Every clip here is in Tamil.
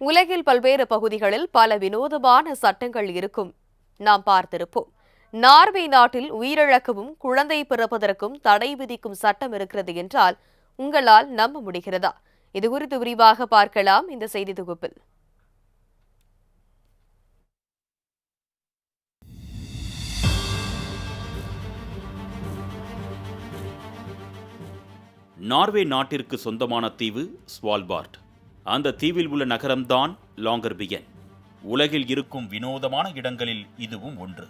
உலகில் பல்வேறு பகுதிகளில் பல வினோதமான சட்டங்கள் இருக்கும். நாம் பார்த்திருப்போம். நார்வே நாட்டில் உயிரிழக்கவும் குழந்தை பிறப்பதற்கும் தடை விதிக்கும் சட்டம் இருக்கிறது என்றால் உங்களால் நம்ப முடிகிறதா? இது குறித்து விரிவாக பார்க்கலாம் இந்த செய்தி தொகுப்பில். நார்வே நாட்டிற்கு சொந்தமான தீவு ஸ்வால்பார்ட். அந்த தீவில் உள்ள நகரம்தான் லாங்கர்பியன். உலகில் இருக்கும் வினோதமான இடங்களில் இதுவும் ஒன்று.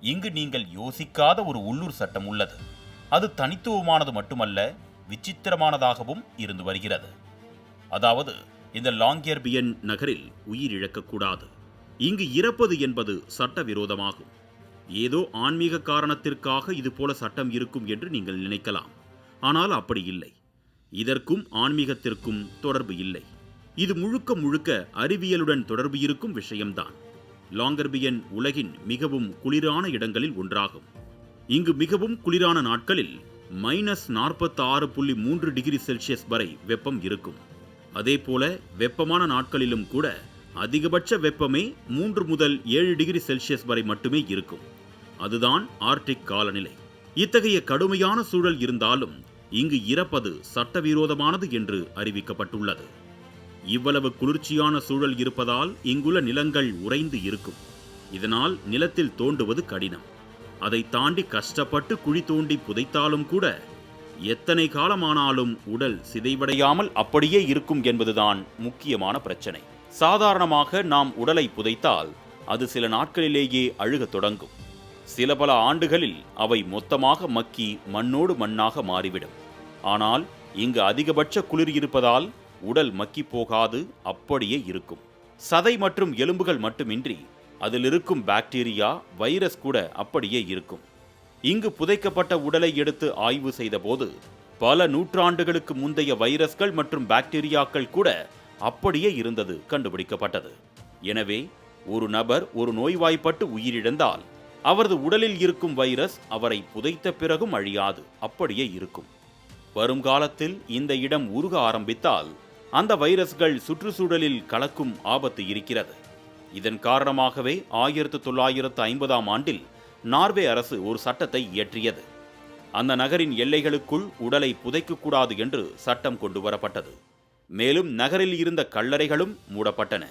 இங்கு நீங்கள் யோசிக்காத ஒரு உள்ளூர் சட்டம் உள்ளது. அது தனித்துவமானது மட்டுமல்ல விசித்திரமானதாகவும் இருந்து வருகிறது. அதாவது இந்த லாங்கியர்பியன் நகரில் உயிரிழக்கக்கூடாது இங்கு இறப்பது என்பது சட்டவிரோதமாகும். ஏதோ ஆன்மீக காரணத்திற்காக இது போல சட்டம் இருக்கும் என்று நீங்கள் நினைக்கலாம். ஆனால் அப்படி இல்லை. இதற்கும் ஆன்மீகத்திற்கும் தொடர்பு இல்லை. இது முழுக்க முழுக்க அறிவியலுடன் தொடர்பு இருக்கும் விஷயம்தான். லாங்கர்பியன் உலகின் மிகவும் குளிரான இடங்களில் ஒன்றாகும். இங்கு மிகவும் குளிரான நாட்களில் மைனஸ் நாற்பத்தி ஆறு புள்ளி மூன்று டிகிரி செல்சியஸ் வரை வெப்பம் இருக்கும். அதேபோல வெப்பமான நாட்களிலும் கூட அதிகபட்ச வெப்பமே மூன்று முதல் ஏழு டிகிரி செல்சியஸ் வரை மட்டுமே இருக்கும். அதுதான் ஆர்டிக் காலநிலை. இத்தகைய கடுமையான சூழல் இருந்தாலும் இங்கு இறப்பது சட்டவிரோதமானது என்று அறிவிக்கப்பட்டுள்ளது. இவ்வளவு குளிர்ச்சியான சூழல் இருப்பதால் இங்குள்ள நிலங்கள் உறைந்து இருக்கும். இதனால் நிலத்தில் தோண்டுவது கடினம். அதை தாண்டி கஷ்டப்பட்டு குழி தோண்டி புதைத்தாலும் கூட எத்தனை காலமானாலும் உடல் சிதைவடையாமல் அப்படியே இருக்கும் என்பதுதான் முக்கியமான பிரச்சனை. சாதாரணமாக நாம் உடலை புதைத்தால் அது சில நாட்களிலேயே அழுகத் தொடங்கும். சில பல ஆண்டுகளில் அவை மொத்தமாக மக்கி மண்ணோடு மண்ணாக மாறிவிடும். ஆனால் இங்கு அதிகபட்ச குளிர் இருப்பதால் உடல் மக்கி போகாது அப்படியே இருக்கும். சதை மற்றும் எலும்புகள் மட்டுமின்றி அதில் இருக்கும் பாக்டீரியா வைரஸ் கூட அப்படியே இருக்கும். இங்கு புதைக்கப்பட்ட உடலை எடுத்து ஆய்வு செய்தபோது பல நூற்றாண்டுகளுக்கு முந்தைய வைரஸ்கள் மற்றும் பாக்டீரியாக்கள் கூட அப்படியே இருந்தது கண்டுபிடிக்கப்பட்டது. எனவே ஒரு நபர் ஒரு நோய்வாய்ப்பட்டு உயிரிழந்தால் அவரது உடலில் இருக்கும் வைரஸ் அவரை புதைத்த பிறகும் அழியாது அப்படியே இருக்கும். வருங்காலத்தில் இந்த இடம் உருக ஆரம்பித்தால் அந்த வைரஸ்கள் சுற்றுச்சூழலில் கலக்கும் ஆபத்து இருக்கிறது. இதன் காரணமாகவே ஆயிரத்து தொள்ளாயிரத்து ஐம்பதாம் ஆண்டில் நார்வே அரசு ஒரு சட்டத்தை இயற்றியது. அந்த நகரின் எல்லைகளுக்குள் உடலை புதைக்கக்கூடாது என்று சட்டம் கொண்டு வரப்பட்டது. மேலும் நகரில் இருந்த கல்லறைகளும் மூடப்பட்டன.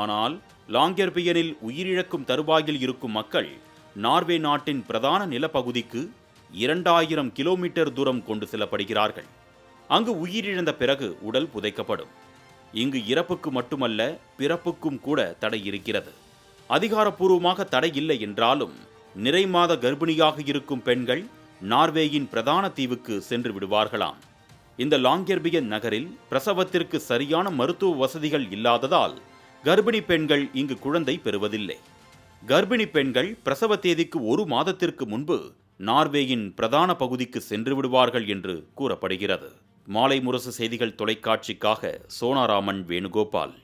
ஆனால் லாங்கெர்பியனில் உயிரிழக்கும் தருவாயில் இருக்கும் மக்கள் நார்வே நாட்டின் பிரதான நிலப்பகுதிக்கு இரண்டாயிரம் கிலோமீட்டர் தூரம் கொண்டு செல்லப்படுகிறார்கள். அங்கு உயிரிழந்த பிறகு உடல் புதைக்கப்படும். இங்கு இறப்புக்கு மட்டுமல்ல பிறப்புக்கும் கூட தடை இருக்கிறது. அதிகாரப்பூர்வமாக தடை இல்லை என்றாலும் நிறைமாத கர்ப்பிணியாக இருக்கும் பெண்கள் நார்வேயின் பிரதான தீவுக்கு சென்று விடுவார்களாம். இந்த லாங்கெர்பியன் நகரில் பிரசவத்திற்கு சரியான மருத்துவ வசதிகள் இல்லாததால் கர்ப்பிணி பெண்கள் இங்கு குழந்தை பெறுவதில்லை. கர்ப்பிணி பெண்கள் பிரசவ தேதிக்கு ஒரு மாதத்திற்கு முன்பு நார்வேயின் பிரதான பகுதிக்கு சென்று விடுவார்கள் என்று கூறப்படுகிறது. மாலை முரசு செய்திகள் தொலைக்காட்சிக்காக சோனாராமன் வேணுகோபால்.